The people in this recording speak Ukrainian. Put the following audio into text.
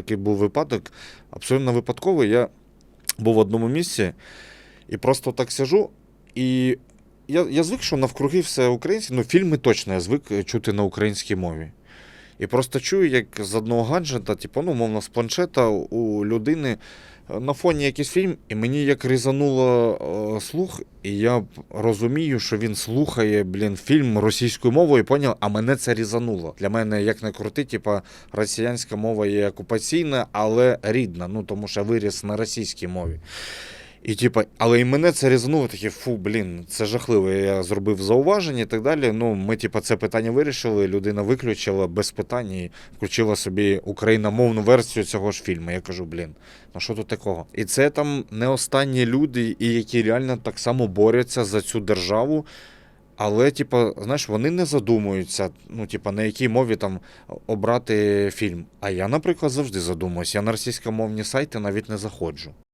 такий був випадок. Абсолютно випадковий. Я був в одному місці і просто так сижу, і я, я звик, що навкруги все українське, ну фільми точно я звик е, чути на українській мові. І просто чую, як з одного гаджета, типу, ну, мовно, з планшета у людини на фоні якийсь фільм, і мені як різануло е, слух, і я розумію, що він слухає, блін, фільм російською мовою, поняв, а мене це різануло. Для мене, як не крути, типа, росіянська мова є окупаційна, але рідна, ну тому що виріс на російській мові. І типа, але і мене це різануло, таке, фу, блін, це жахливо. Я зробив зауваження і так далі. Ну, ми, типа, це питання вирішили. Людина виключила без питань і включила собі україномовну версію цього ж фільму. Я кажу, блін, ну що тут такого? І це там не останні люди, і які реально так само борються за цю державу. Але, типа, знаєш, вони не задумуються, ну, типа, на якій мові там обрати фільм. А я, наприклад, завжди задумуюсь. Я на російськомовні сайти навіть не заходжу.